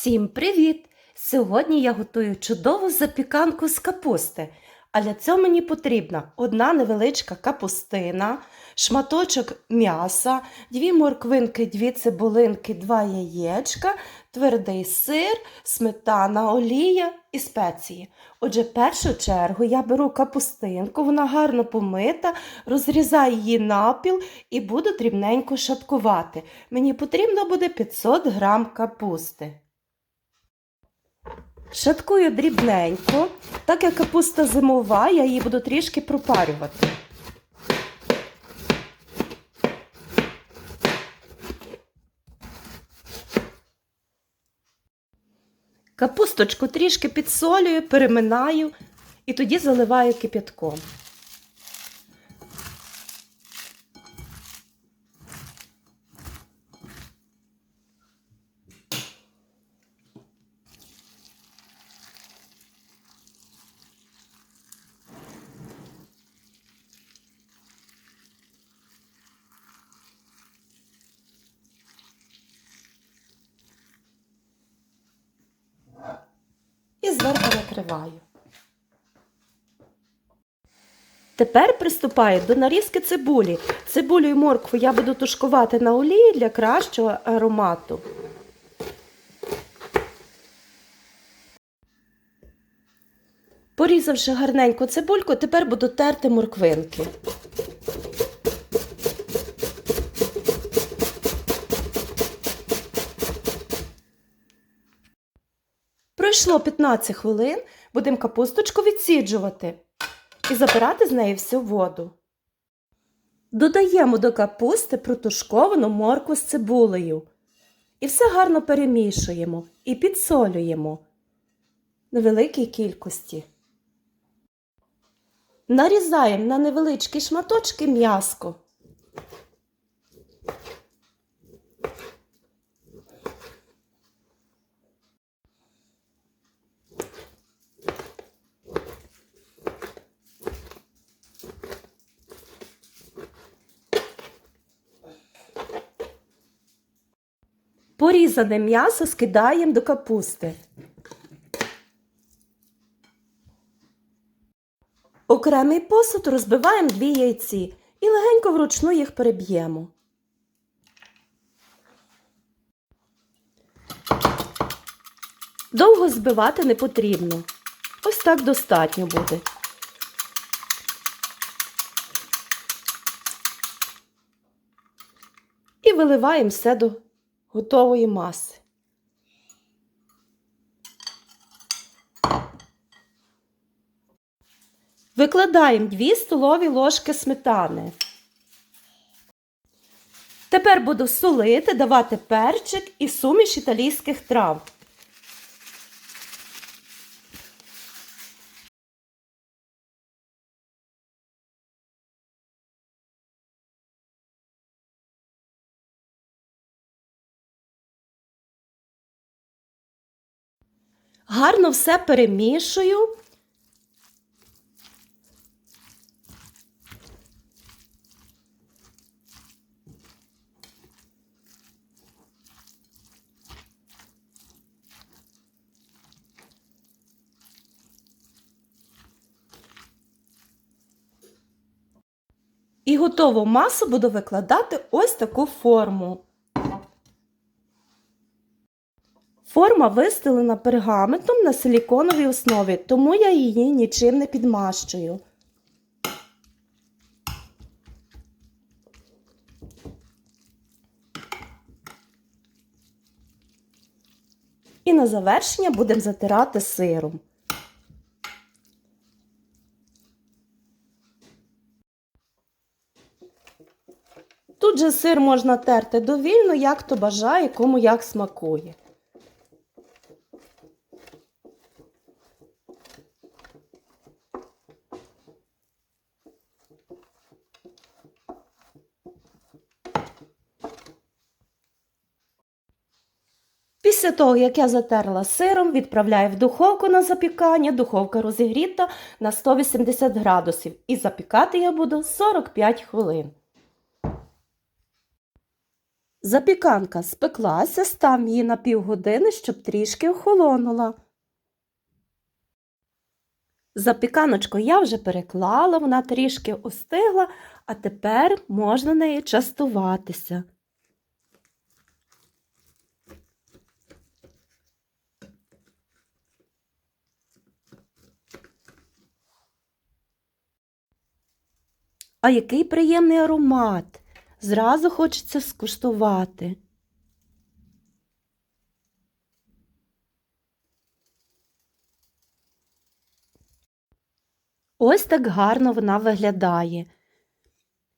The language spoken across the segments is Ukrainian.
Всім привіт! Сьогодні я готую чудову запіканку з капусти. А для цього мені потрібна одна невеличка капустина, шматочок м'яса, дві морквинки, дві цибулинки, два яєчка, твердий сир, сметана, олія і спеції. Отже, в першу чергу я беру капустинку, вона гарно помита, розрізаю її напіл і буду дрібненько шаткувати. Мені потрібно буде 500 грам капусти. Шаткую дрібненько, так як капуста зимова, я її буду трішки пропарювати. Капусточку трішки підсолюю, переминаю і тоді заливаю кип'ятком. Зверху накриваю. Тепер приступаю до нарізки цибулі. Цибулю і моркву я буду тушкувати на олії для кращого аромату. Порізавши гарненько цибульку, тепер буду терти морквинки. Пройшло 15 хвилин, будемо капусточку відсіджувати і забирати з неї всю воду. Додаємо до капусти протушковану моркву з цибулею. І все гарно перемішуємо і підсолюємо на великій кількості. Нарізаємо на невеличкі шматочки м'яско. Порізане м'ясо скидаємо до капусти. Окремий посуд розбиваємо дві яйці і легенько вручну їх переб'ємо. Довго збивати не потрібно. Ось так достатньо буде. І виливаємо все до готової маси. Викладаємо 2 столові ложки сметани. Тепер буду солити, давати перчик і суміш італійських трав. Гарно все перемішую. І готову масу буду викладати ось таку форму. Форма вистелена пергаментом на силіконовій основі, тому я її нічим не підмащую. І на завершення будемо затирати сиром. Тут же сир можна терти довільно, як хто бажає, кому як смакує. Після того, як я затерла сиром, відправляю в духовку на запікання. Духовка розігріта на 180 градусів. І запікати я буду 45 хвилин. Запіканка спеклася, став її на півгодини, щоб трішки охолонула. Запіканочку я вже переклала, вона трішки остигла, а тепер можна нею частуватися. А який приємний аромат! Зразу хочеться скуштувати. Ось так гарно вона виглядає.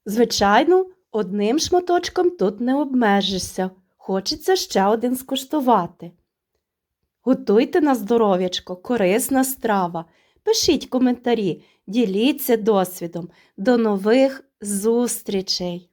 Звичайно, одним шматочком тут не обмежишся. Хочеться ще один скуштувати. Готуйте на здоров'ячко, корисна страва. Пишіть коментарі, діліться досвідом. До нових зустрічей!